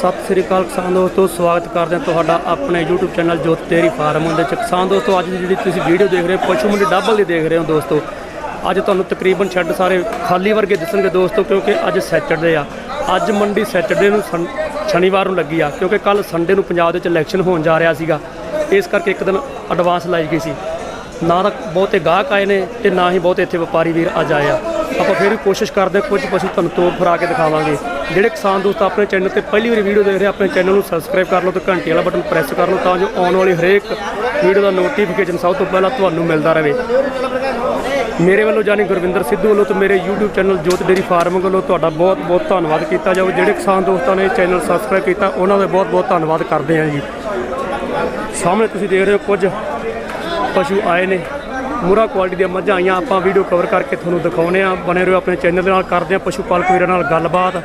ਸਤਿ ਸ੍ਰੀ ਅਕਾਲ ਕਿਸਾਨ ਦੋਸਤੋ, ਸਵਾਗਤ ਕਰਦੇ ਹਾਂ ਤੁਹਾਡਾ ਆਪਣੇ YouTube ਚੈਨਲ ਜੋਤ ਤੇਰੀ ਫਾਰਮ ਦੇ ਵਿੱਚ। ਕਿਸਾਨ ਦੋਸਤੋ, ਅੱਜ ਦੀ ਜਿਹੜੀ ਤੁਸੀਂ ਵੀਡੀਓ ਦੇਖ ਰਹੇ ਹੋ, ਪਸ਼ੂ ਮੰਡੀ ਡੱਬਲ ਦੀ ਦੇਖ ਰਹੇ ਹੋ ਦੋਸਤੋ। ਅੱਜ ਤੁਹਾਨੂੰ ਤਕਰੀਬਨ ਛੱਡ ਸਾਰੇ ਖਾਲੀ ਵਰਗੇ ਦਿਸਣਗੇ ਦੋਸਤੋ, ਕਿਉਂਕਿ ਅੱਜ ਸੈਟਰਡੇ ਆ। ਅੱਜ ਮੰਡੀ ਸੈਟਰਡੇ ਨੂੰ ਸੰ- ਸ਼ਨੀਵਾਰ ਨੂੰ ਲੱਗੀ ਆ, ਕਿਉਂਕਿ ਕੱਲ ਸੰਡੇ ਨੂੰ ਪੰਜਾਬ ਦੇ ਵਿੱਚ ਇਲੈਕਸ਼ਨ ਹੋਣ ਜਾ ਰਿਹਾ ਸੀਗਾ। ਇਸ ਕਰਕੇ ਇੱਕ ਦਿਨ ਐਡਵਾਂਸ ਲਾਈ ਗਈ ਸੀ। ਨਾ ਤਾਂ ਬਹੁਤੇ ਗਾਹਕ ਆਏ ਨੇ ਤੇ ਨਾ ਹੀ ਬਹੁਤੇ ਇੱਥੇ ਵਪਾਰੀ ਵੀਰ ਅੱਜ ਆਏ ਆ। ਆਪਾਂ ਫਿਰ ਵੀ ਕੋਸ਼ਿਸ਼ ਕਰਦੇ ਕੁਝ ਪਸ਼ੂ ਤੁਹਾਨੂੰ ਤੋੜ ਫਰਾ ਕੇ ਦਿਖਾਵਾਂਗੇ। ਜਿਹੜੇ ਕਿਸਾਨ ਦੋਸਤ ਆਪਣੇ ਚੈਨਲ ਤੇ ਪਹਿਲੀ ਵਾਰੀ ਵੀਡੀਓ ਦੇਖ ਰਹੇ ਆਪਣੇ ਚੈਨਲ ਨੂੰ ਸਬਸਕ੍ਰਾਈਬ ਕਰ ਲਓ ਤੇ ਘੰਟੀ ਵਾਲਾ ਬਟਨ ਪ੍ਰੈਸ ਕਰ ਲਓ ਤਾਂ ਜੋ ਆਉਣ ਵਾਲੀ ਹਰੇਕ ਵੀਡੀਓ ਦਾ ਨੋਟੀਫਿਕੇਸ਼ਨ ਸਭ ਤੋਂ ਪਹਿਲਾਂ ਤੁਹਾਨੂੰ ਮਿਲਦਾ ਰਹੇ। ਮੇਰੇ ਵੱਲੋਂ ਜਾਨੀ ਗੁਰਵਿੰਦਰ ਸਿੱਧੂ ਵੱਲੋਂ ਤੇ ਮੇਰੇ YouTube channel Jot dairy farm ਵੱਲੋਂ ਤੁਹਾਡਾ ਬਹੁਤ ਬਹੁਤ ਧੰਨਵਾਦ ਕੀਤਾ ਜਾਵੇ। ਜਿਹੜੇ ਕਿਸਾਨ ਦੋਸਤਾਂ ਨੇ ਚੈਨਲ ਸਬਸਕ੍ਰਾਈਬ ਕੀਤਾ, ਉਹਨਾਂ ਦਾ ਬਹੁਤ ਬਹੁਤ ਧੰਨਵਾਦ ਕਰਦੇ ਹਾਂ ਜੀ। ਸਾਹਮਣੇ ਤੁਸੀਂ ਦੇਖ ਰਹੇ ਹੋ ਕੁਝ ਪਸ਼ੂ ਆਏ ਨੇ। ਮੁਰਾ ਕੁਆਲਿਟੀ ਦੀਆਂ ਮੱਝਾਂ ਆਈਆਂ, ਆਪਾਂ ਵੀਡੀਓ ਕਵਰ ਕਰਕੇ ਤੁਹਾਨੂੰ ਦਿਖਾਉਨੇ ਆ ਬਣੇ ਰਹੋ ਆਪਣੇ ਚੈਨਲ ਦੇ ਨਾਲ, ਕਰਦੇ ਆ ਪਸ਼ੂ ਪਾਲਕ ਵੀਰਾਂ ਨਾਲ ਗੱਲਬਾਤ।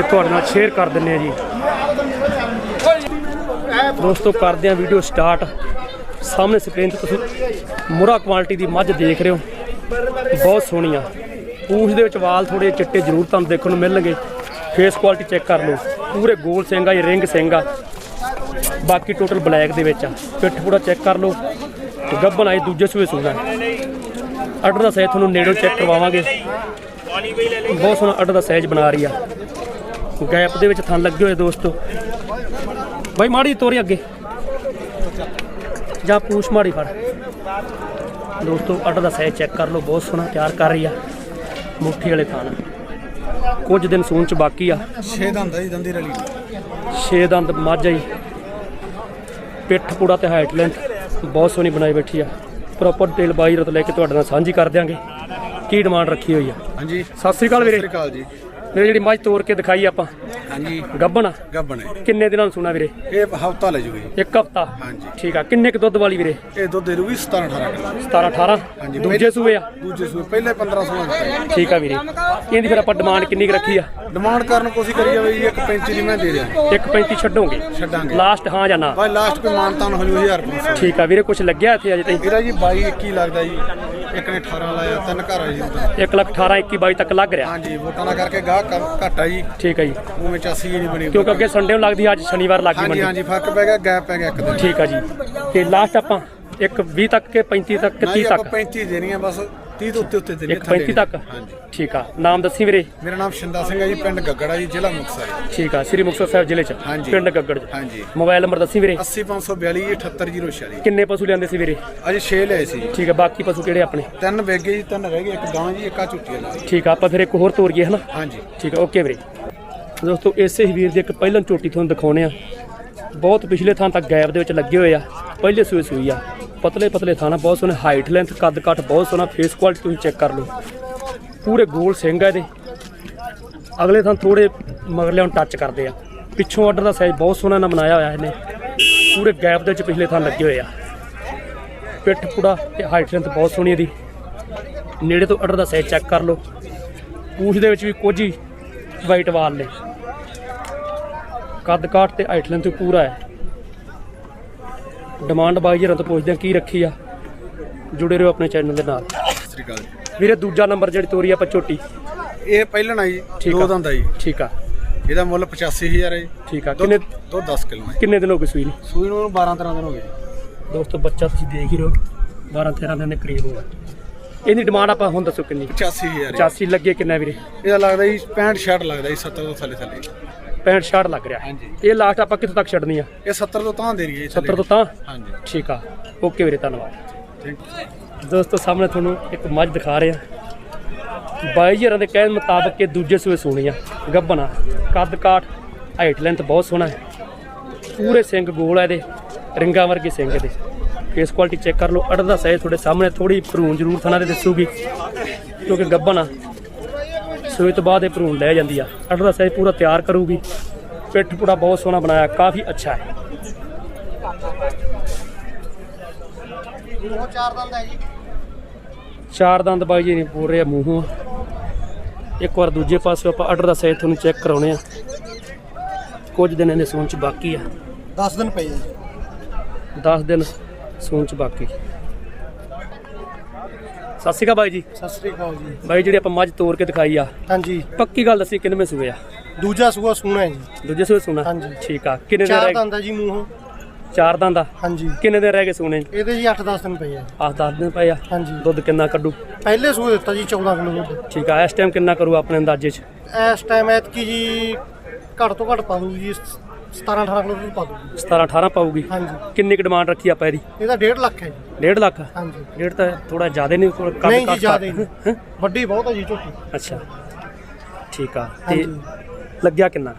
ਤੇ ਤੁਹਾਡੇ ਨਾਲ ਸ਼ੇਅਰ ਕਰ ਦਿੰਨੇ ਆ ਜੀ। ਦੋਸਤੋ, ਕਰਦੇ ਆ ਵੀਡੀਓ ਸਟਾਰਟ ਸਾਹਮਣੇ ਸਕਰੀਨ ਤੇ ਤੁਸੀਂ ਮੁਰਾ ਕੁਆਲਿਟੀ ਦੀ ਮੱਝ ਦੇਖ ਰਹੇ ਹੋ। ਬਹੁਤ ਸੋਹਣੀ ਆ ਪੂਛ ਦੇ ਵਿੱਚ ਵਾਲ ਥੋੜੇ ਚਿੱਟੇ ਜ਼ਰੂਰ ਤੁਹਾਨੂੰ ਦੇਖਣ ਨੂੰ ਮਿਲਣਗੇ। ਫੇਸ ਕੁਆਲਿਟੀ ਚੈੱਕ ਕਰ ਲਓ। ਪੂਰੇ ਗੋਲ ਸਿੰਘ ਆ, ਇਹ ਰਿੰਗ ਸਿੰਘ ਆ। ਬਾਕੀ ਟੋਟਲ ਬਲੈਕ ਦੇ ਵਿੱਚ ਆ। ਪਿੱਠ ਪੂਰਾ ਚੈੱਕ ਕਰ ਲਓ। ਤੇ ਗੱਬਨ ਆਈ ਦੂਜੇ ਸੂਏ ਸੂਣਾ ਅੱਡ ਦਾ ਸਾਈਜ਼ ਤੁਹਾਨੂੰ ਨੇੜੋਂ ਚੈੱਕ ਕਰਵਾਵਾਂਗੇ। ਬਹੁਤ ਸੋਹਣਾ ਅੱਡ ਦਾ ਸਾਈਜ਼ ਬਣਾ ਰਹੀ ਆ। ਗੈਪ ਦੇ ਵਿੱਚ ਥਣ ਲੱਗੇ ਹੋਏ ਦੋਸਤੋ। ਬਾਈ ਮਾੜੀ ਤੋਰੀ ਅੱਗੇ। ਜਾਂ ਪੂਛ ਮਾੜੀ ਫੜ। ਦੋਸਤੋ ਆਰਡਰ ਦਾ ਸਾਈਜ਼ ਚੈੱਕ ਕਰ ਲਓ ਬਹੁਤ ਸੋਹਣਾ ਤਿਆਰ ਕਰ ਰਹੀ ਆ ਮੁੱਠੀ ਵਾਲੇ ਥਣ ਕੁਝ ਦਿਨ ਸੂਣ ਚ ਬਾਕੀ ਆ। ਛੇ ਦੰਦ ਆ ਜੀ ਦੰਦੀ ਰਲੀ। ਛੇ ਦੰਦ ਮੱਝ ਆਈ ਪਿੱਠ ਪੂੜਾ ਤੇ ਹਾਈਟ ਲੈਂਥ ਬਹੁਤ ਸੋਹਣੀ ਬਣਾਈ ਬੈਠੀ ਆ। ਪ੍ਰੋਪਰ ਡਿਟੇਲ ਬਾਈ ਰਤ ਲੈ ਕੇ ਤੁਹਾਡੇ ਨਾਲ ਸਾਂਝੀ ਕਰ ਦਿਆਂਗੇ। ਕੀ ਡਿਮਾਂਡ ਰੱਖੀ ਹੋਈ ਆ? ਹਾਂਜੀ। ਸਤਿ ਸ੍ਰੀ ਅਕਾਲ ਸਤਿ ਵੀਰੇ ਸ਼੍ਰੀ ਅਕਾਲ ਜੀ। ਮੇਰੇ ਜਿਹੜੀ ਮੱਝ ਤੋੜ ਕੇ ਦਿਖਾਈ ਆਪਾਂ। ਹਾਂਜੀ। ਗੱਬਣ ਗੱਬਣ ਹੈ। ਕਿੰਨੇ ਦਿਨਾਂ ਨੂੰ ਸੁਣਾ ਵੀਰੇ? ਇਹ ਹਫਤਾ ਲੈ ਜੂਗੀ। ਇੱਕ ਹਫਤਾ? ਹਾਂਜੀ। ਠੀਕ ਆ। ਕਿੰਨੇ ਕੁ ਦੁੱਧ ਵਾਲੀ ਵੀਰੇ? ਇਹ ਦੁੱਧ ਦੇ ਰੂਗੀ 17 18 ਕਿਲੋ। 17 18 ਹਾਂਜੀ, ਦੂਜੇ ਸੂਏ ਆ? ਦੂਜੇ ਸੂਏ। ਪਹਿਲੇ 15 16 ਦਿੱਤਾ। ਠੀਕ ਆ ਵੀਰੇ। ਇਹਦੀ ਫਿਰ ਆਪਾਂ ਡਿਮਾਂਡ ਕਿੰਨੀ ਕੁ ਰੱਖੀ ਆ? ਡਿਮਾਂਡ ਕਰਨ ਕੋਸ਼ਿਸ਼ ਕਰੀ ਜਾਵੇ ਜੀ ਇੱਕ 35 ਦੀ ਮੈਂ ਦੇ ਦਿਆਂ ਇੱਕ 35 ਛੱਡੋਗੇ? ਛੱਡਾਂਗੇ। ਲਾਸਟ ਹਾਂ ਜਾਂ ਨਾ? ਬਾਈ ਲਾਸਟ ਕੋਈ ਮਾਨਤਾਨ ਹੋ ਜੂ 1500 ਠੀਕ ਆ। ਵੀਰੇ ਕੁਝ ਲੱਗਿਆ ਇੱਥੇ ਅਜੇ ਤਾਈਂ? ਇਹਦਾ ਜੀ 22 21 ਲੱਗਦਾ ਜੀ। ਇੱਕ ਨੇ 18 ਲਾਇਆ ਤਿੰਨ ਘਰ ਆ ਜੀ ਉਹਦਾ। 1 ਲੱਖ 18 21 22 ਤੱਕ ਲੱਗ ਰਿਹਾ। ਹਾਂਜੀ ਵੋਟਾਂ ਦਾ ਕਰਕੇ ਗਾਹ ਕੰਮ ਘੱਟ ਜੀ। ਠੀਕ ਆ ਜੀ। ਉਵੇਂ 84 ਨਹੀਂ ਬਣੀ ਕਿਉਂਕਿ ਅੱਗੇ ਸੰਡੇ ਨੂੰ ਲੱਗਦੀ ਅੱਜ ਸ਼ਨੀਵਾਰ ਲੱਗ ਗਈ ਹਾਂਜੀ ਮੰਡੀ। ਹਾਂਜੀ ਫ਼ਰਕ ਪੈ ਗਿਆ ਗੈਪ ਪੈ ਗਿਆ ਇੱਕ ਦਿਨ। ਠੀਕ ਆ ਜੀ। ਤੇ ਲਾਸਟ ਆਪਾਂ ਇੱਕ 20 ਤੱਕ ਕੇ 35 ਤੱਕ ਕਿ ਨਾ 30 ਜੀ ਆਪਾਂ ਤੱਕ 35 ਦੇਣੀਆਂ ਬਸ 30 ਤੋਂ ਉੱਤੇ ਉੱਤੇ ਦੇਣੀਆਂ ਇੱਕ 35 ਤੱਕ? ਹਾਂਜੀ। ਠੀਕ ਆ। ਨਾਮ ਦੱਸੀ ਵੀਰੇ? ਮੇਰਾ ਨਾਮ ਸ਼ਿੰਦਾ ਸਿੰਘ ਹੈ ਜੀ ਪਿੰਡ ਗੱਗੜਾ ਜੀ ਜ਼ਿਲ੍ਹਾ ਮੁਕਤਸਰ। ਠੀਕ ਆ ਸ੍ਰੀ ਮੁਕਤਸਰ ਸਾਹਿਬ ਜ਼ਿਲ੍ਹੇ ਚ। ਹਾਂਜੀ। ਪਿੰਡ ਗੱਗੜ ਚ। ਹਾਂਜੀ। ਮੋਬਾਈਲ ਨੰਬਰ ਦੱਸੀ ਵੀਰੇ? 80542 78046 ਕਿੰਨੇ ਪਸ਼ੂ ਲਿਆਂਦੇ ਸੀ ਵੀਰੇ? ਅਜੇ 6 ਲਏ ਸੀ। ਠੀਕ ਆ ਬਾਕੀ ਪਸ਼ੂ ਕਿਹੜੇ ਆਪਣੇ? ਤਿੰਨ ਵੇਗੇ ਜੀ ਤਿੰਨ ਰਹਿ ਗਏ ਇੱਕ ਗਾਂ ਜੀ ਇੱਕ ਆ ਝੁੱਟੀ ਠੀਕ ਆ ਆਪਾਂ ਫਿਰ ਇੱਕ ਹੋਰ ਤੋਰੀਏ ਹਨਾ? ਹਾਂਜੀ। ਠੀਕ ਆ ਓਕੇ ਵੀਰੇ। ਦੋਸਤੋ ਇਸੇ ਹੀ ਵੀਰ ਦੀ ਇੱਕ ਪਹਿਲਾਂ ਝੋਟੀ ਤੁਹਾਨੂੰ ਦਿਖਾਉਣੇ ਆ। ਬਹੁਤ ਪਿਛਲੇ ਥਾਂ ਤੱਕ ਗੈਪ ਦੇ ਵਿੱਚ ਲੱਗੇ ਹੋਏ ਆ। ਪਹਿਲੇ ਸੂਏ ਸੂਈ ਆ। ਪਤਲੇ ਪਤਲੇ ਥਾਣਾ ਬਹੁਤ ਸੋਹਣੇ ਹਾਈਟ ਲੈਂਥ ਕੱਦ ਕੱਟ ਬਹੁਤ ਸੋਹਣਾ ਫੇਸ ਕੁਆਲਿਟੀ ਤੁਸੀਂ ਚੈੱਕ ਕਰ ਲਓ। ਪੂਰੇ ਗੋਲ ਸਿੰਘ ਆ ਇਹਦੇ। ਅਗਲੇ ਥਾਂ ਥੋੜੇ ਮਗਰਲੇ ਨੂੰ ਟੱਚ ਕਰਦੇ ਆ। ਪਿੱਛੋਂ ਆਰਡਰ ਦਾ ਸਾਈਜ਼ ਬਹੁਤ ਸੋਹਣਾ ਨਾ ਬਣਾਇਆ ਹੋਇਆ ਇਹਨੇ। ਪੂਰੇ ਗੈਪ ਦੇ ਵਿੱਚ ਪਿਛਲੇ ਥਾਂ ਲੱਗੇ ਹੋਏ ਆ। ਪਿੱਠ ਪੂੜਾ ਤੇ ਹਾਈਟ ਲੈਂਥ ਬਹੁਤ ਸੋਹਣੀ ਇਹਦੀ। ਨੇੜੇ ਤੋਂ ਆਰਡਰ ਦਾ ਸਾਈਜ਼ ਚੈੱਕ ਕਰ ਲਓ। ਪੂਛ ਦੇ ਵਿੱਚ ਵੀ ਕੁਝ ਹੀ ਵਾਈਟ ਵਾਲ ਨੇ। ਕੱਦ ਕਾਠ ਤੇ ਹਾਈਟ ਲੈਂਥ ਪੂਰਾ ਹੈ। ਡਿਮਾਂਡ ਬਾਈ ਜਰਾਂ ਤੋਂ ਪੁੱਛਦੇ ਆ ਕੀ ਰੱਖੀ ਆ? ਜੁੜੇ ਰਹੋ ਆਪਣੇ ਚੈਨਲ ਦੇ ਨਾਲ। ਸ੍ਰੀ ਅਕਾਲ ਵੀਰੇ ਦੂਜਾ ਨੰਬਰ ਜਿਹੜੀ ਤੋਰੀ ਆਪਾਂ ਝੋਟੀ। ਇਹ ਪਹਿਲਣਾ ਜੀ ਠੀਕ ਦੋ ਆ। ਦੰਦ ਆ ਜੀ। ਠੀਕ ਆ। ਇਹਦਾ ਮੁੱਲ 85000 ਹੈ ਜੀ। ਠੀਕ ਆ। ਕਿੰਨੇ ਦੁੱਧ 10 ਕਿਲੋ ਹੈ ਕਿੰਨੇ ਦਿਨ ਹੋ ਗਏ ਸੂਈ ਨੂੰ? ਸੂਈ ਨੂੰ 12 13 ਦਿਨ ਹੋ ਗਏ ਦੋਸਤੋ ਬੱਚਾ ਤੁਸੀਂ ਦੇਖ ਹੀ ਰਹੇ ਹੋ। 12 13 ਦਿਨ ਦੇ ਕਰੀਬ ਹੋਗਾ ਇਹਦੀ ਡਿਮਾਂਡ ਆਪਾਂ ਹੁਣ ਦੱਸੋ ਕਿੰਨੀ। 85000 85 ਲੱਗੇ ਕਿੰਨਾ ਵੀਰੇ? ਇਹਦਾ ਲੱਗਦਾ ਜੀ 65 66 ਲੱਗਦਾ ਜੀ 70 ਤੋਂ ਥੱਲੇ ਥੱਲੇ 65 66 ਲੱਗ ਰਿਹਾ। ਹਾਂਜੀ। ਇਹ ਲਾਸਟ ਆਪਾਂ ਕਿੱਥੋਂ ਤੱਕ ਛੱਡਣੀ ਆ? ਇਹ 70 ਤੋਂ ਤਾਂ ਦੇ ਰਹੀ ਹੈ 70 ਤੋਂ ਤਾਂ? ਹਾਂਜੀ। ਠੀਕ ਆ। ਓਕੇ ਵੀਰੇ ਧੰਨਵਾਦ। ਦੋਸਤੋ ਸਾਹਮਣੇ ਤੁਹਾਨੂੰ ਇੱਕ ਮੱਝ ਦਿਖਾ ਰਹੇ ਬਾਈ ਜਰਾਂ ਦੇ ਕਹਿਣ ਮੁਤਾਬਕ ਕਿ ਦੂਜੇ ਸੂਏ ਸੋਣੀ ਆ। ਗੱਬਣਾ ਕੱਦ ਕਾਠ ਹਾਈਟ ਲੈਂਥ ਬਹੁਤ ਸੋਹਣਾ ਹੈ। ਪੂਰੇ ਸਿੰਘ ਗੋਲ ਆ ਇਹਦੇ ਰਿੰਗਾਂ ਵਰਗੇ ਸਿੰਘ ਇਹਦੇ। ਫੇਸ ਕੁਆਲਿਟੀ ਚੈੱਕ ਕਰ ਲਓ। ਅੜਦਾ ਸਾਈਜ਼ ਤੁਹਾਡੇ ਸਾਹਮਣੇ ਥੋੜੀ ਭਰੂਣ ਜ਼ਰੂਰ ਥਣਾ ਦੇ ਦੱਸੂਗੀ। ਕਿਉਂਕਿ ਗੱਬਣਾ ਸੂਏ ਤੋਂ ਬਾਅਦ ਇਹ ਭਰੂਣ ਲੈ ਜਾਂਦੀ ਆ। ਅੜਦਾ ਸਾਈਜ਼ ਪੂਰਾ ਤਿਆਰ ਕਰੂਗੀ। ਪਿੱਠ ਪੂੜਾ ਬਹੁਤ ਸੋਹਣਾ ਬਣਾਇਆ ਕਾਫੀ ਅੱਛਾ ਹੈ। ਚਾਰ ਦੰਦ ਬਾਈ ਜੀ ਨਹੀਂ ਰਿਹਾ ਮੂੰਹੋਂ। ਇੱਕ ਵਾਰ ਦੂਜੇ ਪਾਸੇ ਆਪਾਂ ਆਰਡਰ ਦਾ ਸਾਈਜ਼ ਤੁਹਾਨੂੰ ਚੈੱਕ ਕਰਾਉਣੇ ਆ। ਕੁਝ ਦਿਨ ਇਹਦੇ ਸੂਣ ਚ ਬਾਕੀ ਆ। 10 ਦਿਨ ਪਈ ਹੈ ਜੀ। 10 ਦਿਨ ਸੂਣ ਚ ਬਾਕੀ। ਸਤਿ ਸ਼੍ਰੀ ਅਕਾਲ ਬਾਈ ਜੀ। ਸਤਿ ਸ੍ਰੀ ਅਕਾਲ ਜੀ। ਬਾਈ ਜਿਹੜੀ ਆਪਾਂ ਮੱਝ ਤੋੜ ਕੇ ਦਿਖਾਈ ਆ ਹਾਂਜੀ। ਪੱਕੀ ਗੱਲ ਦੱਸੀ ਕਿੰਨਵੇਂ ਸੂਏ ਆ? ਦੂਜਾ ਸੂਆ ਸੂਣਾ ਹੈ ਜੀ। ਦੂਜੇ ਸੂਏ ਸੂਣਾ? ਹਾਂਜੀ। ਠੀਕ ਆ। ਕਿੰਨੇ ਦਿਨ ਚਾਰ ਰਹਿ ਦੰਦ ਜੀ ਮੂੰਹੋਂ। ਚਾਰ ਦਿਨ ਦਾ ਹਾਂਜੀ। ਕਿੰਨੇ ਦਿਨ ਰਹਿ ਗਏ ਸੂਣੇ? ਇਹਦੇ ਜੀ 8-10 ਦਿਨ ਪਏ ਆ। ਆਹ ਦੱਸ ਦਿਨ ਪਏ ਆ। ਹਾਂਜੀ। ਦੁੱਧ ਕਿੰਨਾ ਕੱਢੂ? ਪਹਿਲੇ ਸੂਏ ਦਿੱਤਾ ਜੀ 14 ਕਿਲੋ ਦੁੱਧ। ਠੀਕ ਆ। ਇਸ ਟਾਈਮ ਕਿੰਨਾ ਕਰੂ ਆਪਣੇ ਅੰਦਾਜ਼ੇ 'ਚ? ਇਸ ਟਾਈਮ ਐਤਕੀ ਜੀ ਘੱਟ ਤੋਂ ਘੱਟ ਪਾ ਦੂ ਜੀ 17-18 ਕਿਲੋ ਦੁੱਧ ਪਾ ਦੂ 17 18 ਪਾਊਗੀ? ਹਾਂਜੀ। ਕਿੰਨੀ ਕੁ ਡਿਮਾਂਡ ਰੱਖੀ ਆਪਾਂ ਇਹਦੀ? ਇਹਦਾ 1.5 ਲੱਖ ਹੈ ਜੀ। 1.5 ਲੱਖ? ਹਾਂਜੀ। ਡੇਢ ਤਾਂ ਥੋੜਾ ਜ਼ਿਆਦਾ ਨਹੀਂ ਥੋੜਾ ਕੱਦ ਨਹੀਂ ਜੀ ਜ਼ਿਆਦਾ। ਨਹੀਂ। ਵੱਡੀ ਬਹੁਤ ਹੈ ਜੀ ਝੋਟੀ। ਅੱਛਾ। ਠੀਕ ਆ। ਤੇ ਲੱਗਿਆ ਕਿੰਨਾ?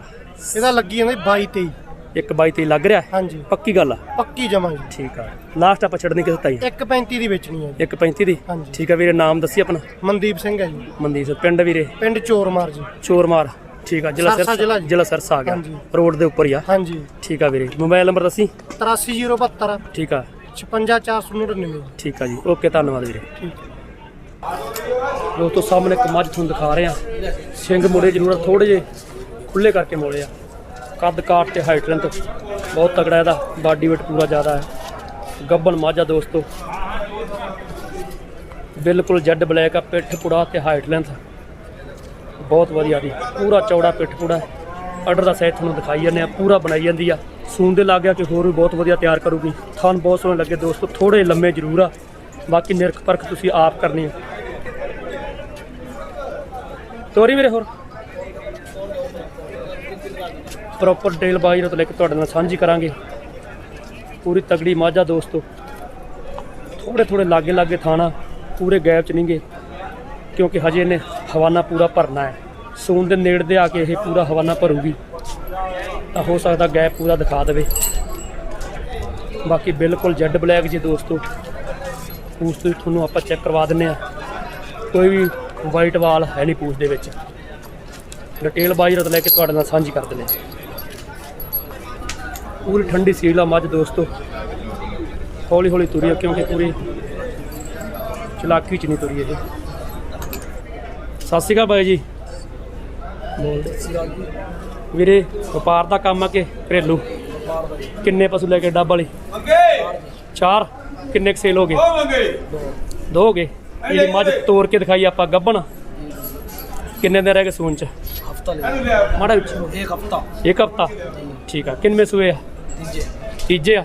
ਇਹਦਾ ਲੱਗੀ ਜਾਂਦਾ 22 23 ਇੱਕ ਬਾਈ ਤੇ ਲੱਗ ਰਿਹਾ? ਹਾਂਜੀ। ਪੱਕੀ ਗੱਲ ਆ? ਪੱਕੀ ਜਮਾ ਜੀ। ਠੀਕ ਆ। ਲਾਸਟ ਆਪਾਂ ਛੱਡਣੀ ਕਿਸ ਤਾਈ 1.35 ਦੀ ਵੇਚਣੀ ਹੈ ਜੀ। ਇੱਕ 35 ਦੀ? ਹਾਂਜੀ। ਠੀਕ ਆ ਵੀਰੇ ਨਾਮ ਦੱਸੀ ਆਪਣਾ? ਮਨਦੀਪ ਸਿੰਘ ਹੈ ਜੀ। ਮਨਦੀਪ ਸਿੰਘ। ਪਿੰਡ ਵੀਰੇ? ਪਿੰਡ ਚੋਰਮਾਰ ਜੀ। ਚੋਰਮਾਰ। ਠੀਕ ਆ ਜ਼ਿਲ੍ਹਾ ਸਰਸਾ ਜ਼ਿਲ੍ਹਾ ਜੀ। ਜ਼ਿਲ੍ਹਾ ਸਰਸਾ ਆ ਗਿਆ। ਹਾਂਜੀ। ਰੋਡ ਦੇ ਉੱਪਰ ਹੀ ਆ। ਹਾਂਜੀ। ਠੀਕ ਆ ਵੀਰੇ ਮੋਬਾਈਲ ਨੰਬਰ ਦੱਸੀ? 83072 ਠੀਕ ਆ। 56499 ਠੀਕ ਆ ਜੀ ਓਕੇ ਧੰਨਵਾਦ ਵੀਰੇ। ਦੋਸਤੋ ਸਾਹਮਣੇ ਇੱਕ ਮੱਝ ਤੁਹਾਨੂੰ ਦਿਖਾ ਰਹੇ ਆ। ਸਿੰਘ ਮੁੜੇ ਜ਼ਰੂਰ ਥੋੜੇ ਜੇ ਖੁੱਲੇ ਕਰਕੇ ਮੋੜੇ ਆ। ਕੱਦ ਕਾਟ ਤੇ ਹਾਈਟ ਲੈਂਥ ਬਹੁਤ ਤਗੜਾ ਇਹਦਾ ਬਾਡੀ weight ਪੂਰਾ ਜ਼ਿਆਦਾ ਹੈ। ਗੱਬਨ ਮੱਝ ਆ ਦੋਸਤੋ। ਬਿਲਕੁਲ ਜੈਡ ਬਲੈਕ ਆ ਪਿੱਠ ਪੁੜਾ ਤੇ ਹਾਈਟ ਲੈਂਥ ਬਹੁਤ ਵਧੀਆ ਦੀ ਪੂਰਾ ਚੌੜਾ ਪਿੱਠ ਪੂੜਾ ਆਰਡਰ ਦਾ ਸਾਈਜ਼ ਤੁਹਾਨੂੰ ਦਿਖਾਈ ਜਾਂਦੇ ਆ, ਪੂਰਾ ਬਣਾਈ ਜਾਂਦੀ ਆ। ਸੂਨ ਦੇ ਲੱਗ ਗਿਆ ਕਿ ਹੋਰ ਵੀ ਬਹੁਤ ਵਧੀਆ ਤਿਆਰ ਕਰੂਗੀ। ਥਣ ਬਹੁਤ ਸੋਹਣੇ ਲੱਗੇ ਦੋਸਤੋ ਥੋੜੇ ਲੰਮੇ ਜ਼ਰੂਰ ਆ। ਬਾਕੀ ਨਿਰਖ ਪਰਖ ਤੁਸੀਂ ਆਪ ਕਰਨੀ ਆ। ਤੋਰੀ ਵੀਰੇ ਹੋਰ। ਪ੍ਰੋਪਰ ਡੇਲ ਬਾਈ ਤੋਂ ਲੈ ਕੇ ਤੁਹਾਡੇ ਨਾਲ ਸਾਂਝੀ ਕਰਾਂਗੇ। ਪੂਰੀ ਤਗੜੀ ਮਾਝਾ ਦੋਸਤੋ। ਥੋੜੇ ਥੋੜੇ ਲਾਗੇ ਲਾਗੇ ਥਾਣਾ, ਪੂਰੇ ਗੈਪ ਚ ਨਹੀਂਗੇ ਕਿਉਂਕਿ ਹਜੇ ਇਹਨੇ ਹਵਾਨਾ ਪੂਰਾ ਭਰਨਾ ਹੈ। ਸੂਨ ਦੇ ਨੇੜੇ ਦੇ ਆ ਕੇ ਇਹ ਪੂਰਾ ਹਵਾਨਾ ਭਰੂਗੀ। ਤਾਂ ਹੋ ਸਕਦਾ ਗੈਪ ਪੂਰਾ ਦਿਖਾ ਦੇਵੇ। ਬਾਕੀ ਬਿਲਕੁਲ ਜੈਡ ਬਲੈਕ ਜੀ ਦੋਸਤੋ। ਪੂਛ ਤੋਂ ਤੁਹਾਨੂੰ ਆਪਾਂ ਚੈੱਕ ਕਰਵਾ ਦਿੰਨੇ ਆ। ਕੋਈ ਵੀ ਵਾਈਟ ਵਾਲ ਹੈ ਨਹੀਂ ਪੂਛ ਦੇ ਵਿੱਚ। ਡਿਟੇਲ ਬਾਈਰਤ ਲੈ ਕੇ ਤੁਹਾਡੇ ਨਾਲ ਸਾਂਝੀ ਕਰ ਦਿੰਦੇ ਪੂਰੀ ਠੰਡੀ ਸੀਲ ਆ ਮੱਝ ਦੋਸਤੋ। ਹੌਲੀ ਹੌਲੀ ਤੁਰੀ ਕਿਉਂਕਿ ਪੂਰੀ ਚਲਾਕੀ ਚ ਨਹੀਂ ਤੁਰੀ ਇਹ। ਸਤਿ ਸ਼੍ਰੀ ਅਕਾਲ ਬਾਈ ਜੀ। ਵੀਰੇ ਵਪਾਰ ਦਾ ਕੰਮ ਆ ਕੇ ਘਰੇਲੂ? ਕਿੰਨੇ ਪਸ਼ੂ ਲੈ ਕੇ ਡੱਬ ਵਾਲੀ? ਚਾਰ? ਕਿੰਨੇ ਸੇਲ ਹੋ ਗਏ? ਦੋ ਹੋ ਗਏ। ਇਹ ਮੱਝ ਤੋੜ ਕੇ ਦਿਖਾਈ ਆਪਾਂ ਗੱਭਣ। ਕਿੰਨੇ ਦਿਨ ਰਹਿ ਗਏ ਸੂਨ ਚ? ਹਫਤਾ ਲੈ। ਮਾੜਾ ਇੱਕ ਹਫਤਾ। ਠੀਕ ਆ। ਕਿੰਨੇ ਸੂਏ ਆ? ਤੀਜੇ। ਆ?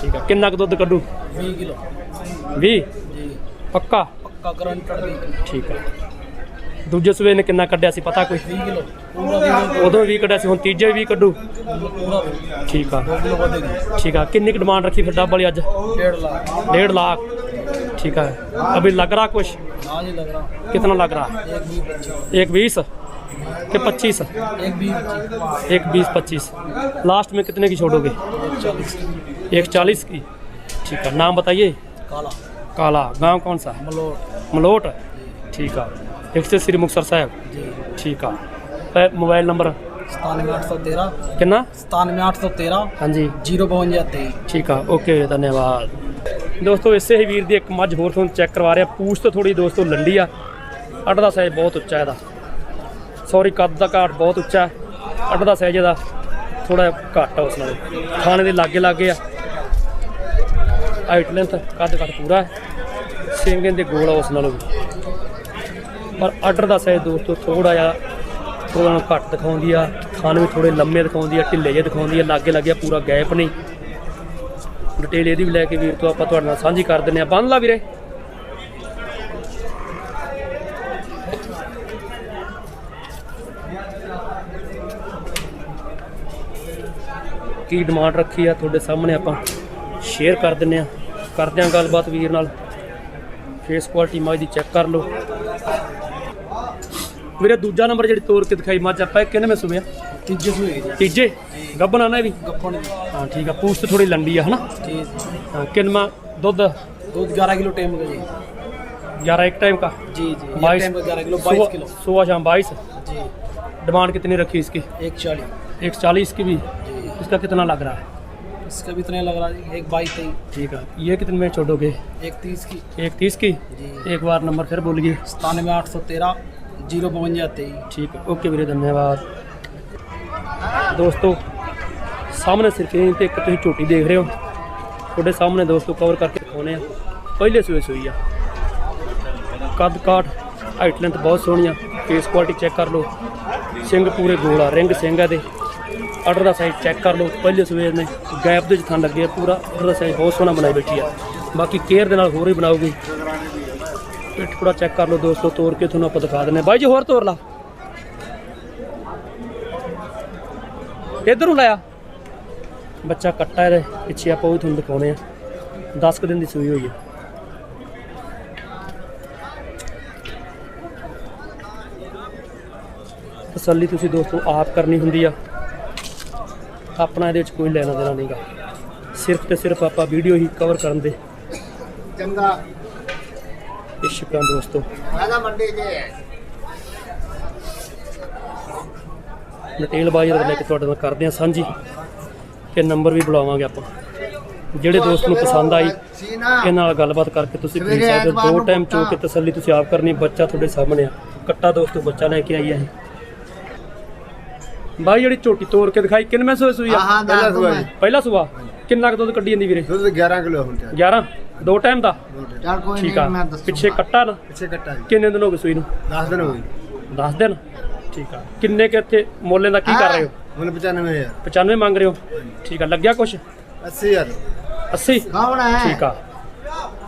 ਠੀਕ ਆ। ਕਿੰਨਾ ਕੁ ਦੁੱਧ ਕੱਢੂ? 20 ਕਿਲੋ। 20 ਪੱਕਾ? ਪੱਕਾ ਗਰੰਟਡ ਠੀਕ ਆ। ਦੂਜੇ ਸੂਏ ਨੇ ਕਿੰਨਾ ਕੱਢਿਆ ਸੀ ਪਤਾ ਕੋਈ बीस किलो पूरा बीस ਉਦੋਂ ਵੀ ਕੱਢਿਆ ਸੀ ਹੁਣ ਤੀਜੇ ਵੀ ਕੱਢੂ किलो पूरा बीस ਠੀਕ ਆ दो किलो बढ़ेगी ठीक है कितनी की डिमांड रखी फिर डब वाली आज डेढ़ लाख डेढ़ लाख ठीक है अभी लग रहा कुछ हाँ जी लग रहा कितना लग रहा एक बीस पच्चीस एक बीस कि पच्चीस एक बीस पच्चीस एक बीस पच्चीस लास्ट में कितने की छोड़ोगे एक चालीस एक चालीस की ठीक है नाम बताइए काला काला गांव कौन सा है मलोट मलोट ठीक है ਡਿਸਟ੍ਰਿਕਟ ਸ੍ਰੀ ਮੁਕਤਸਰ ਸਾਹਿਬ? ਜੀ। ਠੀਕ ਆ। ਤੇ ਮੋਬਾਈਲ ਨੰਬਰ? 97813 ਕਿੰਨਾ? 97813 ਹਾਂਜੀ। 05223 ਠੀਕ ਆ ਓਕੇ ਧੰਨਵਾਦ। ਦੋਸਤੋ ਇਸੇ ਹੀ ਵੀਰ ਦੀ ਇੱਕ ਮੱਝ ਹੋਰ ਤੁਹਾਨੂੰ ਚੈੱਕ ਕਰਵਾ ਰਿਹਾ। ਪੂਛ ਤੋਂ ਥੋੜੀ ਦੋਸਤੋ ਲੰਡੀ ਆ। ਅੱਡ ਦਾ ਸਾਈਜ਼ ਬਹੁਤ ਉੱਚਾ ਇਹਦਾ। ਸੌਰੀ ਕੱਦ ਦਾ ਘਾਟ ਬਹੁਤ ਉੱਚਾ। ਹੈ ਅੱਡ ਦਾ ਸਾਈਜ਼ ਇਹਦਾ। ਥੋੜਾ ਘੱਟ ਆ ਉਸ ਨਾਲ। ਖਾਣੇ ਦੇ ਲਾਗੇ ਲਾਗੇ ਆ। ਹਾਈਟ ਲੈਂਥ ਕੱਦ ਘੱਟ ਪੂਰਾ। ਸੇਮ ਕਹਿੰਦੇ ਗੋਲ ਆ ਉਸ ਨਾਲੋਂ ਵੀ। ਪਰ ਆਰਡਰ ਦਾ ਸਾਈਜ਼ ਦੋਸਤੋ ਥੋੜਾ ਜਿਹਾ ਥੋੜਾ ਨੂੰ ਘੱਟ ਦਿਖਾਉਂਦੀ ਆ ਖਾਣ ਵੀ ਥੋੜੇ ਲੰਮੇ ਦਿਖਾਉਂਦੀ ਆ, ਢਿੱਲੇ ਜਿਹੇ ਦਿਖਾਉਂਦੀ ਆ, ਲਾਗੇ ਲਾਗੇ ਪੂਰਾ ਗੈਪ ਨਹੀਂ। ਡਿਟੇਲ ਇਹਦੀ ਵੀ ਲੈ ਕੇ ਵੀਰ ਤੋਂ ਆਪਾਂ ਤੁਹਾਡੇ ਨਾਲ ਸਾਂਝੀ ਕਰ ਦਿੰਨੇ ਆ। ਬੰਨ ਲਾ ਵੀਰੇ। ਕੀ ਡਿਮਾਂਡ ਰੱਖੀ ਆ ਤੁਹਾਡੇ ਸਾਹਮਣੇ ਆਪਾਂ? ਸ਼ੇਅਰ ਕਰ ਦਿੰਨੇ ਆ। ਕਰਦੇ ਆ ਗੱਲਬਾਤ ਵੀਰ ਨਾਲ। ਫੇਸ ਕੁਆਲਿਟੀ ਮੱਝ ਦੀ ਚੈੱਕ ਕਰ ਲਓ। ਵੀਰੇ ਦੂਜਾ ਨੰਬਰ ਜਿਹੜੀ ਤੋੜ ਕੇ ਦਿਖਾਈ ਮੱਝ ਆਪਾਂ ਇਹ ਕਿੰਨੇ ਮੈਂ ਸੁਣਿਆ तीजे सुई जी ਤੀਜੇ ਗੱਬਨ ਆਣਾ ਵੀ गप्पन ਹਾਂ ਠੀਕ ਆ ਪੂਛ ਤੇ ਥੋੜੀ ਲੰਡੀ ਆ ਹਨਾ जी ਹਾਂ, ਕਿੰਨਾ ਦੁੱਧ दूध ग्यारह किलो टाइम का जी 11 एक टाइम का जी जी एक 22 टाइम का ग्यारह किलो बाईस किलो सुबह शाम बाईस जी डिमांड कितनी रखी इसकी एक चालीस एक चालीस की भी जी इसका कितना लग रहा है इसका भी इतना लग रहा है जी एक बाईस तेईस ठीक है ये कितने में छोड़ोगे एक तीस की एक तीस की जी एक बार नंबर फिर बोलिए सतानवे आठ सौ तेरह 05223 ਠੀਕ ਹੈ। ਓਕੇ ਵੀਰੇ, ਧੰਨਵਾਦ। ਦੋਸਤੋ, ਸਾਹਮਣੇ ਸਕਰੀਨ ਤੇ ਇੱਕ ਤੁਸੀਂ ਝੋਟੀ ਦੇਖ ਰਹੇ ਹੋ। ਤੁਹਾਡੇ ਸਾਹਮਣੇ ਦੋਸਤੋ ਕਵਰ ਕਰਕੇ ਦਿਖਾਉਨੇ ਆ ਪਹਿਲੇ ਸੂਏ ਸੂਈ ਆ। ਕੱਦ ਕਾਠ ਹਾਈਟ ਲੈਂਥ ਬਹੁਤ ਸੋਹਣੀ ਆ। ਫੇਸ ਕੁਆਲਿਟੀ ਚੈੱਕ ਕਰ ਲਓ। ਸਿੰਘ ਪੂਰੇ ਗੋਲ ਆ ਰਿੰਗ ਸਿੰਘ ਆ ਦੇ ਆਰਡਰ ਦਾ ਸਾਈਜ਼ ਚੈੱਕ ਕਰ ਲਓ। ਪਹਿਲੇ ਸਵੇਰ ਨੇ ਗੈਪ ਦੇ ਜਿੱਥਾਂ ਲੱਗੇ ਆ ਪੂਰਾ। ਆਰਡਰ ਦਾ ਸਾਈਜ਼ ਬਹੁਤ ਸੋਹਣਾ ਬਣਾਈ ਬੈਠੀ ਆ। ਬਾਕੀ ਕੇਅਰ ਦੇ ਨਾਲ ਹੋਰ ਹੀ ਬਣਾਉਗੀ ਪਿੱਠ ਪੂਰਾ ਚੈੱਕ ਕਰ ਲਓ ਦੋਸਤੋ ਤੋੜ ਕੇ ਤੁਹਾਨੂੰ ਆਪਾਂ ਦਿਖਾ ਦਿੰਦੇ ਹਾਂ। ਬਾਈ ਜੀ, ਹੋਰ ਤੋੜ ਲਾ। ਇਧਰ ਲਾਇਆ। ਬੱਚਾ ਕੱਟਾ ਇਹਦੇ, ਪਿੱਛੇ ਆਪਾਂ ਉਹ ਵੀ ਤੁਹਾਨੂੰ ਦਿਖਾਉਣੇ ਆ। 10 ਕੁ ਦਿਨ ਦੀ ਸੂਈ ਹੋਈ ਹੈ ਤਸੱਲੀ ਤੁਸੀਂ ਦੋਸਤੋ, ਆਪ ਕਰਨੀ ਹੁੰਦੀ ਆ। ਆਪਣਾ ਇਹਦੇ ਵਿੱਚ ਕੋਈ ਲੈਣਾ ਦੇਣਾ ਨਹੀਂਗਾ। ਸਿਰਫ ਤੇ ਸਿਰਫ ਆਪਾਂ ਵੀਡੀਓ ਹੀ ਕਵਰ ਕਰਨ ਦੇ। ਚੰਗਾ। ਇਸ਼ਕਾਂ ਦੋਸਤੋ ਆਗਾ ਮੰਡੀ ਜੇ ਡਿਟੇਲ ਬਾਈ ਲੈ ਕੇ ਤੁਹਾਡੇ ਨਾਲ ਕਰਦੇ ਹਾਂ ਸਾਂਝੀ। ਤੇ ਨੰਬਰ ਵੀ ਬੁਲਾਵਾਂਗੇ ਆਪਾਂ। ਜਿਹੜੇ ਦੋਸਤ ਨੂੰ ਪਸੰਦ ਆਈ ਸੀਨਾ ਇਹ ਨਾਲ ਗੱਲਬਾਤ ਕਰਕੇ ਤੁਸੀਂ ਖਰੀਦ ਸਕਦੇ ਹੋ। ਦੋ ਟਾਈਮ ਚੋ ਕੇ। ਤਸੱਲੀ ਤੁਸੀਂ ਆਪ ਕਰਨੀ ਬੱਚਾ ਤੁਹਾਡੇ ਸਾਹਮਣੇ ਆ। ਕੱਟਾ ਦੋਸਤੋ ਬੱਚਾ ਲੈ ਕੇ ਆਈ ਹੈ ਇਹ। ਬਾਈ ਜਿਹੜੀ ਝੋਟੀ ਤੋੜ ਕੇ ਦਿਖਾਈ ਕਿੰਨਵੇਂ ਸੂਏ ਸੂਈ ਆ? ਪਹਿਲਾ ਸੂਆ ਕਿੰਨਾ ਕੁ ਦੁੱਧ ਕੱਢੀ ਜਾਂਦੀ ਵੀਰੇ? ਦੁੱਧ 11 ਕਿਲੋ ਹੁਣ ਤੇ। 11 ਦੋ ਟਾਈਮ ਦਾ? ਚੱਲ ਕੋਈ ਠੀਕ ਆ। ਨਹੀਂ ਮੈਂ ਦੱਸੂਗਾ। ਪਿੱਛੇ ਕੱਟਾ ਨਾ। ਪਿੱਛੇ ਕੱਟਾ ਜੀ। ਕਿੰਨੇ ਦਿਨ ਹੋ ਗਏ ਸੂਈ ਨੂੰ? 10 ਦਿਨ ਹੋ ਗਏ। 10 ਦਿਨ? ਠੀਕ ਆ। ਕਿੰਨੇ ਕਿ ਇੱਥੇ ਮੋਲੇ ਦਾ ਕੀ ਕਰ ਰਹੇ ਹੋ? ਹੁਣ 95000 95 ਮੰਗ ਰਹੇ ਹੋ? ਠੀਕ ਆ। ਲੱਗਿਆ ਕੁਛ? 80000 80 ਕੌਣ ਹੈ। ਠੀਕ ਆ।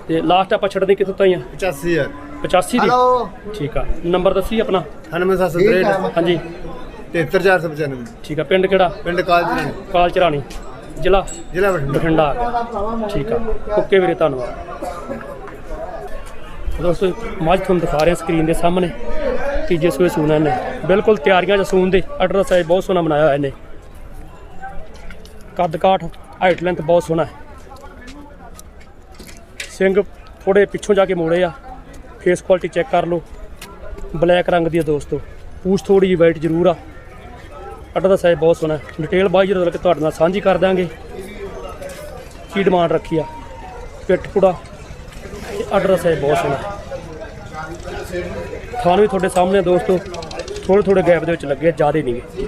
ਤੇ ਲਾਸਟ ਆਪਾਂ ਛੱਡਦੇ ਕਿੱਥੋਂ ਤਾਈਆਂ 85000 85 ਦੀ? ਹਲੋ ਠੀਕ ਆ। ਨੰਬਰ ਦੱਸੀ ਆਪਣਾ? 98763 ਹਾਂਜੀ। 73495 ਠੀਕ ਆ। ਪਿੰਡ ਕਿਹੜਾ? ਪਿੰਡ ਕਾਲਜ ਨੇ ਕਾਲ ਚਰਾਣੀ ਜ਼ਿਲ੍ਹਾ ਜ਼ਿਲ੍ਹਾ ਬਠਿੰਡਾ। ਆ ਗਿਆ। ਠੀਕ ਆ। ਓਕੇ ਵੀਰੇ ਧੰਨਵਾਦ। ਦੋਸਤੋ ਮੱਝ ਤੁਹਾਨੂੰ ਦਿਖਾ ਰਹੇ ਸਕਰੀਨ ਦੇ ਸਾਹਮਣੇ ਤੀਜੇ ਸੂਏ ਸੂਣਾ ਨੇ ਬਿਲਕੁਲ ਤਿਆਰੀਆਂ ਚ ਸੂਣ ਦੇ। ਆਰਡਰ ਸਾਈਜ਼ ਬਹੁਤ ਸੋਹਣਾ ਬਣਾਇਆ ਹੋਇਆ ਇਹਨੇ। ਕੱਦ ਕਾਠ ਹਾਈਟ ਲੈਂਥ ਬਹੁਤ ਸੋਹਣਾ ਹੈ। ਸਿੰਘ ਥੋੜੇ ਪਿੱਛੋਂ ਜਾ ਕੇ ਮੋੜੇ ਆ। ਫੇਸ ਕੁਆਲਿਟੀ ਚੈੱਕ ਕਰ ਲਓ। ਬਲੈਕ ਰੰਗ ਦੀ ਹੈ ਦੋਸਤੋ। ਪੂਛ ਥੋੜੀ ਜਿਹੀ ਵਾਈਟ ਜ਼ਰੂਰ ਆ। ਆਰਡਰ ਦਾ ਸਾਈਜ਼ ਬਹੁਤ ਸੋਹਣਾ ਡਿਟੇਲ ਬਾਈ ਜਦੋਂ ਤੱਕ ਤੁਹਾਡੇ ਨਾਲ ਸਾਂਝੀ ਕਰ ਦਾਂਗੇ ਕੀ ਡਿਮਾਂਡ ਰੱਖੀ ਆ ਪਿੱਠ ਪੁੜਾ ਤੇ ਆਰਡਰ ਸਾਈਜ਼ ਬਹੁਤ ਸੋਹਣਾ। ਥਾਣ ਵੀ ਤੁਹਾਡੇ ਸਾਹਮਣੇ ਦੋਸਤੋ ਥੋੜੇ ਥੋੜੇ ਗੈਪ ਦੇ ਵਿੱਚ ਲੱਗੇ ਜਿਆਦੇ ਨਹੀਂਗੇ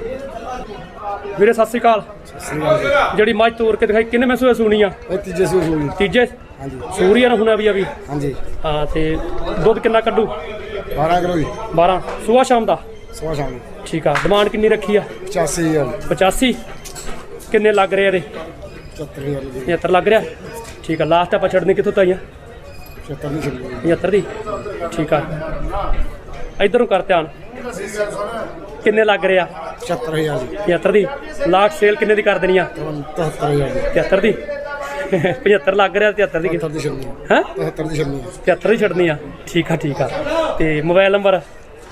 ਵੀਰੇ ਸਤਿ ਸ੍ਰੀ ਅਕਾਲ। ਜਿਹੜੀ ਮੱਝ ਤੋੜ ਕੇ ਦਿਖਾਈ ਕਿੰਨੇ ਮੈਂ ਸੂਏ ਸੁਣੀ ਆ? ਇਹ ਤੀਜੇ ਸੂਏ ਸੂਈ ਤੀਜੇ? ਹਾਂਜੀ। ਸੂਰੀਆ ਨਾ ਹੁਣਾ ਵੀ ਆ ਵੀ ਹਾਂਜੀ। ਹਾਂ ਤੇ ਦੁੱਧ ਕਿੰਨਾ ਕੱਢੂ? 12 ਕਿਲੋ ਜੀ। 12 ਸਵੇਰ ਸ਼ਾਮ ਦਾ? ਸਵਾ ਸ਼ਾਮ। ਠੀਕ ਆ। ਡਿਮਾਂਡ ਕਿੰਨੀ ਰੱਖੀ ਆ? 85000 85 ਕਿੰਨੇ ਲੱਗ ਰਹੇ ਆ ਇਹਦੇ? 74000 ਜੀ। 75 ਲੱਗ ਰਿਹਾ? ਠੀਕ ਆ। ਲਾਸਟ ਆਪਾਂ ਛੱਡਣੀ ਕਿੱਥੋਂ ਤਾਈਆਂ? 76 ਨਹੀਂ ਚੱਲੀ 75 ਦੀ? ਠੀਕ ਆ। ਇਧਰੋਂ ਕਰ ਧਿਆਨ। ਕਿੰਨੇ ਲੱਗ ਰਹੇ ਆ? 74000 ਜੀ। 75 ਦੀ? ਲਾਸਟ ਸੇਲ ਕਿੰਨੇ ਦੀ ਕਰ ਦੇਣੀ ਆ? 73000 ਜੀ। 73 ਦੀ? 75 ਲੱਗ ਰਿਹਾ 73 ਦੀ 73 ਦੀ ਛੱਡਣੀ ਹੈ? 73 ਦੀ ਛੱਡਣੀ 73 ਦੀ ਛੱਡਣੀ ਆ। ਠੀਕ ਆ ਠੀਕ ਆ। ਤੇ ਮੋਬਾਈਲ ਨੰਬਰ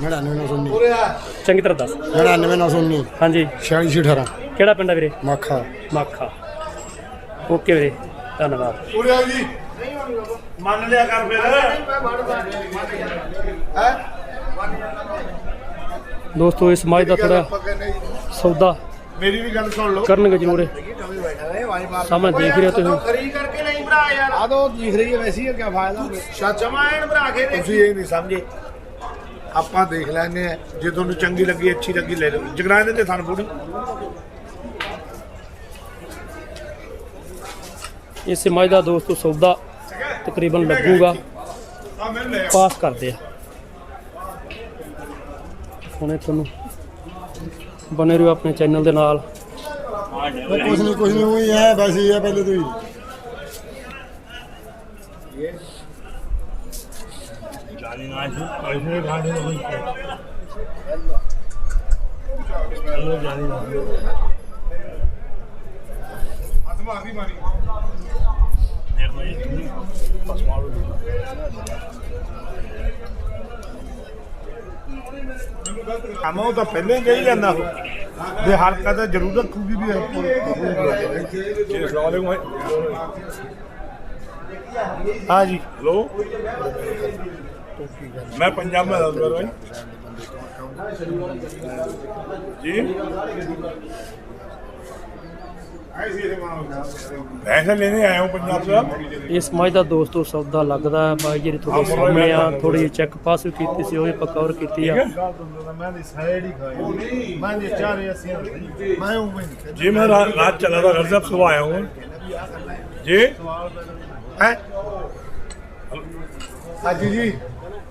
99919 ਚੰਗੀ ਤਰ੍ਹਾਂ ਦੱਸ। 99919 ਹਾਂਜੀ। 4618 ਕਿਹੜਾ ਪਿੰਡ ਆ ਵੀਰੇ? ਮਾਖਾ। ਮਾਖਾ। ਓਕੇ ਵੀਰੇ ਧੰਨਵਾਦ। ਪੂਰਿਆ ਜੀ। ਮੰਨ ਲਿਆ ਕਰ ਫਿਰ। ਦੋਸਤੋ ਇਸ ਮੱਝ ਦਾ ਥੋੜਾ ਸੌਦਾ ਮੇਰੀ ਵੀ ਗੱਲ ਸੁਣ ਲਓ। ਕਰਨਗੇ ਜ਼ਰੂਰ। ਸਾਹਮਣੇ ਦੇਖ ਰਹੇ ਹੋ ਤੁਸੀਂ ਖਰੀ ਕਰਕੇ ਨਹੀਂ ਭਰਾ ਯਾਰ। ਆ ਦੋ ਦਿਖ ਰਹੀ ਹੈ ਵੈਸੀ ਹੈ ਕੀ ਫਾਇਦਾ। ਜਮਾ ਐਨ ਭਰਾ ਕੇ ਤੁਸੀਂ ਇਹ ਨਹੀਂ ਸਮਝੇ। ਆਪਾਂ ਦੇਖ ਲੈਨੇ ਆ ਜੇ ਤੁਹਾਨੂੰ ਚੰਗੀ ਲੱਗੀ ਅੱਛੀ ਲੱਗੀ ਲੈ ਲਓ। ਜਗਰਾਂ ਦੇ ਤੇ ਥਣ ਫੋੜੀ ਇਸ ਮੱਝ ਦਾ ਦੋਸਤੋ ਸੌਦਾ ਤਕਰੀਬਨ ਲੱਗੂਗਾ। ਪਾਸ ਕਰਦੇ ਆ। ਹੁਣੇ ਤੁਹਾਨੂੰ ਬਨੇ ਰਹੋ ਆਪਣੇ ਚੈਨਲ ਦੇ ਨਾਲ। ਕੁਝ ਨਹੀਂ ਕੁਝ ਨਹੀਂ ਹੋਈ ਹੈ ਬਸ ਇਹ ਹੈ ਪਹਿਲੇ ਤੋਂ ਹੀ ਜਾਨੀ ਨਾ ਜੀ ਪੈਸੇ ਖਾਣੇ ਨੂੰ ਜਾਨੀ ਨਾ ਆਤਮਾ ਦੀ ਮਾਰੀ ਕੰਮ ਉਹ ਤਾਂ ਪਹਿਲੇ ਹੀ ਕਹੀ ਜਾਂਦਾ ਉਹ। ਦੇ ਹਲਕਾ ਤਾਂ ਜ਼ਰੂਰ ਰੱਖੂਗੀ ਵੀ ਜੀ ਅਸਲਾਮ ਮੈਂ ਪੰਜਾਬ ਦਾ ਦਲਵਰ ਹਾਂ ਜੀ। ਪੈਸੇ ਲੈਣੇ ਆਇਆ ਹਾਂ ਪੰਜਾਬ ਦਾ ਇਹ ਸਮਾਜ ਦਾ ਦੋਸਤੋ ਸੌਦਾ ਲੱਗਦਾ ਹੈ ਬਾਈ ਜਿਹੜੀ ਤੁਹਾਡੇ ਸਾਹਮਣੇ ਆ ਥੋੜੀ ਚੈੱਕ ਪਾਸ ਕੀਤੀ ਸੀ ਉਹ ਵੀ ਪਕੌਰ ਕੀਤੀ ਆ। ਜੀ ਮੈਂ ਰਾਤ ਚਲਾ ਦਾ ਘਰ ਸਾਹਿਬ ਸੁਬਹ ਆਇਆ ਹੂੰ। ਜੀ? ਹੈ? ਅੱਜ ਜੀ।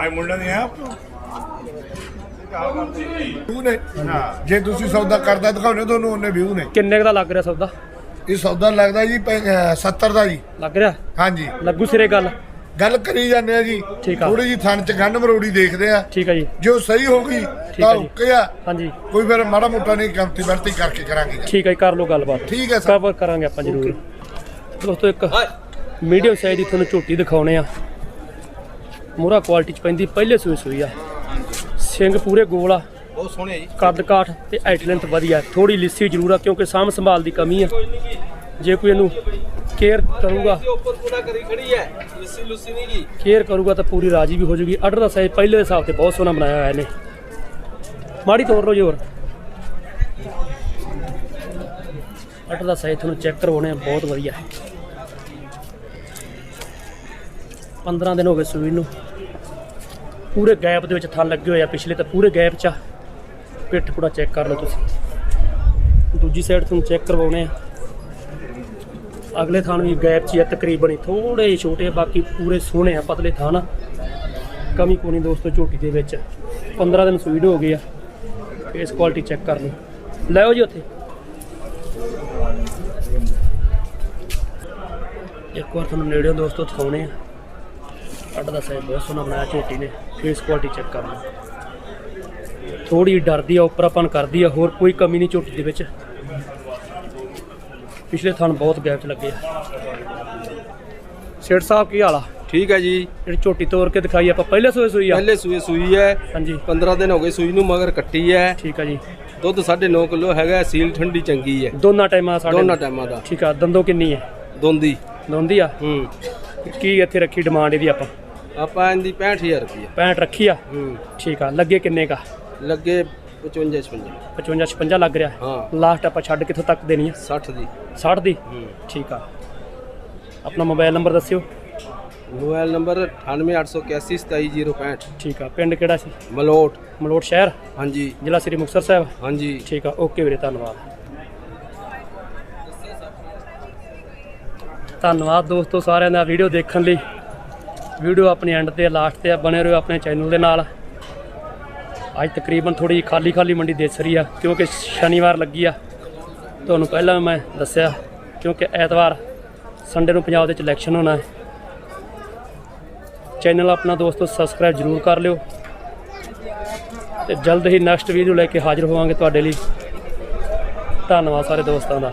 ਆਏ ਮੁੰਡਾ ਨਹੀਂ ਆ ਵਿਊ ਨੇ? ਜੇ ਤੁਸੀਂ ਸੌਦਾ ਕਰਦਾ ਦਿਖਾਉਣੇ ਤੁਹਾਨੂੰ ਉਹਨੇ ਵਿਊ ਨੇ। ਕਿੰਨੇ ਕੁ ਦਾ ਲੱਗ ਰਿਹਾ ਸੌਦਾ? ਇਹ ਸੌਦਾ ਲੱਗਦਾ ਜੀ 70 ਦਾ ਜੀ। ਲੱਗ ਰਿਹਾ? ਹਾਂਜੀ। ਲੱਗੂ ਸਿਰੇ ਗੱਲ। ਗੱਲ ਕਰੀ ਜਾਂਦੇ ਆ ਜੀ। ਥੋੜੀ ਜੀ ਥਣ ਚ ਗੰਢ ਮਰੋੜੀ ਦੇਖਦੇ ਆ। ਠੀਕ ਹੈ ਜੀ। ਜੋ ਸਹੀ ਹੋ ਗਈ ਤਾਂ ਓਕੇ ਆ। ਹਾਂਜੀ। ਕੋਈ ਫਿਰ ਮਾੜਾ ਮੋਟਾ ਨਹੀਂ ਕੰਤੀ ਵਰਤੀ ਕਰਕੇ ਕਰਾਂਗੇ। ਠੀਕ ਹੈ ਜੀ, ਕਰ ਲਓ ਗੱਲਬਾਤ। ਠੀਕ ਹੈ ਸਰ। ਕਰਾਂਗੇ ਆਪਾਂ ਜ਼ਰੂਰ। ਦੋਸਤੋ ਇੱਕ ਮੀਡੀਅਮ ਸਾਈਜ਼ ਦੀ ਤੁਹਾਨੂੰ ਝੋਟੀ ਦਿਖਾਉਣੇ ਆ। ਮੂਰਾ ਕੁਆਲਿਟੀ ਚ ਪੈਂਦੀ ਪਹਿਲੇ ਸੂਈ ਸੂਈ ਆ। ਸਿੰਘ ਪੂਰੇ ਗੋਲ ਆ। ਬਹੁਤ ਸੋਹਣੇ ਜੀ। ਕੱਦ ਕਾਠ ਤੇ ਐਟਲੈਂਥ ਵਧੀਆ। ਥੋੜੀ ਲਿੱਸੀ ਜ਼ਰੂਰ ਆ ਕਿਉਂਕਿ ਸਾਂਭ ਸੰਭਾਲ ਦੀ ਕਮੀ ਆ। ਜੇ ਕੋਈ ਇਹਨੂੰ ਕੇਅਰ ਕਰੂਗਾ। ਉੱਪਰ ਪੂਰਾ ਕਰੀ ਖੜੀ ਹੈ। ਲੱਸੀ ਲੁੱਸੀ ਨਹੀਂ ਗਈ ਕੇਅਰ ਕਰੂਗਾ ਤਾਂ ਪੂਰੀ ਰਾਜੀ ਵੀ ਹੋ ਜਾਊਗੀ ਆਰਡਰ ਦਾ ਸਾਈਜ਼ ਪਹਿਲੇ ਦੇ ਹਿਸਾਬ ਤੇ ਬਹੁਤ ਸੋਹਣਾ ਬਣਾਇਆ ਹੋਇਆ ਇਹਨੇ। ਮਾੜੀ ਤੋੜ ਲਓ ਜੀ ਹੋਰ। ਆਰਡਰ ਦਾ ਸਾਈਜ਼ ਤੁਹਾਨੂੰ ਚੈੱਕ ਕਰਵਾਉਣੇ ਬਹੁਤ ਵਧੀਆ। ਹੈ 15 ਦਿਨ ਹੋ ਗਏ ਸੂਈ ਨੂੰ। ਪੂਰੇ ਗੈਪ ਦੇ ਵਿੱਚ ਥਣ ਲੱਗੇ ਹੋਏ ਆ ਪਿਛਲੇ ਤਾਂ ਪੂਰੇ ਗੈਪ 'ਚ ਪਿੱਠ ਪੂਰਾ ਚੈੱਕ ਕਰ ਲਓ ਤੁਸੀਂ। ਦੂਜੀ ਸਾਈਡ ਤੁਹਾਨੂੰ ਚੈੱਕ ਕਰਵਾਉਣੇ ਆ। ਅਗਲੇ ਥਾਨ ਵੀ ਗੈਪ 'ਚ ਆ, ਤਕਰੀਬਨ ਹੀ ਥੋੜੇ ਜਿਹੇ ਛੋਟੇ ਬਾਕੀ ਪੂਰੇ ਸੋਹਣੇ ਆ, ਪਤਲੇ ਥਾਨ ਆ। ਕਮੀ ਕੋਈ ਦੋਸਤੋ ਝੋਟੀ ਦੇ ਵਿੱਚ। 15 ਦਿਨ ਸੂਈਡ ਹੋ ਗਏ ਆ ਫੇਸ ਕੁਆਲਿਟੀ ਚੈੱਕ ਕਰ ਲਓ। ਲੈਓ ਜੀ ਉੱਥੇ। ਇੱਕ ਵਾਰ ਤੁਹਾਨੂੰ ਨੇੜਿਓਂ ਦੋਸਤੋ ਦਿਖਾਉਣੇ ਆ। ਅੱਡ ਦਾ ਸਾਈਜ਼ ਬਹੁਤ ਸੋਹਣਾ ਬਣਾਇਆ ਝੋਟੀ ਨੇ ਫੇਸ ਕੁਆਲਿਟੀ ਚੈੱਕ ਕਰ ਲਓ। ਥੋੜੀ ਡਰਦੀ ਆ, ਉੱਪਰ ਉੱਪਰਾਪਨ ਕਰਦੀ ਆ, ਹੋਰ ਕੋਈ ਕਮੀ ਨਹੀਂ ਝੋਟੀ ਦੇ ਵਿੱਚ। ਪਿਛਲੇ ਥਣ ਬਹੁਤ ਗੈਪ ਚ ਲੱਗੇ ਆ। ਸੇਠ ਸਾਹਿਬ ਕੀ ਹਾਲ ਆ? ਠੀਕ ਹੈ ਜੀ। ਜਿਹੜੀ ਝੋਟੀ ਤੋੜ ਕੇ ਦਿਖਾਈ ਆਪਾਂ ਪਹਿਲੇ ਸੋਏ ਸੋਈ ਆ? ਪਹਿਲੇ ਸੂਏ ਸੂਈ ਹੈ। ਹਾਂਜੀ। 15 ਦਿਨ ਹੋ ਗਏ ਸੂਈ ਨੂੰ ਮਗਰ ਕੱਟੀ ਹੈ। ਠੀਕ ਆ ਜੀ। ਦੁੱਧ 9.5 ਕਿਲੋ ਹੈਗਾ ਸੀਲ ਠੰਡੀ ਚੰਗੀ ਹੈ। ਦੋਨਾਂ ਟਾਈਮਾਂ ਸਾਡੇ ਦੋਨਾਂ ਟਾਈਮਾਂ ਦਾ। ਠੀਕ ਆ ਦੰਦੋ ਕਿੰਨੀ ਹੈ? ਦੋਂਦੀ। ਦੋਂਦੀ ਆ? ਹੂੰ। ਕੀ ਇੱਥੇ ਰੱਖੀ ਡਿਮਾਂਡ ਇਹਦੀ ਆਪਾਂ? ਆਪਾਂ ਇਹਦੀ 65000 ਰੁਪਏ 65 ਰੱਖੀ ਆ? ਹੂੰ। ਠੀਕ ਆ ਲੱਗੇ ਕਿੰਨੇ ਕਾ? ਲੱਗੇ 55 56 55 56 ਲੱਗ ਰਿਹਾ। ਹਾਂ। ਲਾਸਟ ਆਪਾਂ ਛੱਡ ਕਿੱਥੋਂ ਤੱਕ ਦੇਣੀ ਆ? 60 ਦੀ। 60 ਦੀ? ਹੂੰ। ਠੀਕ ਆ। ਆਪਣਾ ਮੋਬਾਈਲ ਨੰਬਰ ਦੱਸਿਓ। ਮੋਬਾਈਲ ਨੰਬਰ 9881827065 ਠੀਕ ਆ। ਪਿੰਡ ਕਿਹੜਾ ਸੀ? ਮਲੋਟ। ਮਲੋਟ ਸ਼ਹਿਰ? ਹਾਂਜੀ। ਜ਼ਿਲ੍ਹਾ ਸ੍ਰੀ ਮੁਕਤਸਰ ਸਾਹਿਬ? ਹਾਂਜੀ। ਠੀਕ ਆ। ਓਕੇ ਵੀਰੇ ਧੰਨਵਾਦ। ਧੰਨਵਾਦ ਦੋਸਤੋ ਸਾਰਿਆਂ ਦਾ ਵੀਡੀਓ ਦੇਖਣ ਲਈ। ਵੀਡੀਓ ਆਪਣੀ ਐਂਡ ਤੇ ਲਾਸਟ ਤੇ ਆ, ਬਣੇ ਰਹੋ ਆਪਣੇ ਚੈਨਲ ਦੇ ਨਾਲ। ਅੱਜ ਤਕਰੀਬਨ ਥੋੜੀ ਖਾਲੀ ਖਾਲੀ ਮੰਡੀ ਦਿਸ ਰਹੀ ਆ, ਕਿਉਂਕਿ ਸ਼ਨੀਵਾਰ ਲੱਗੀ ਆ। ਤੁਹਾਨੂੰ ਪਹਿਲਾਂ ਮੈਂ ਦੱਸਿਆ, ਕਿਉਂਕਿ ਐਤਵਾਰ ਸੰਡੇ ਨੂੰ ਪੰਜਾਬ ਦੇ ਵਿੱਚ ਇਲੈਕਸ਼ਨ ਹੋਣਾ ਹੈ। ਚੈਨਲ ਆਪਣਾ ਦੋਸਤੋ ਸਬਸਕ੍ਰਾਈਬ ਜ਼ਰੂਰ ਕਰ ਲਿਓ। ਤੇ ਜਲਦ ਹੀ ਨੈਕਸਟ ਵੀਡੀਓ ਲੈ ਕੇ ਹਾਜ਼ਰ ਹੋਵਾਂਗੇ ਤੁਹਾਡੇ ਲਈ। ਧੰਨਵਾਦ ਸਾਰੇ ਦੋਸਤਾਂ ਦਾ।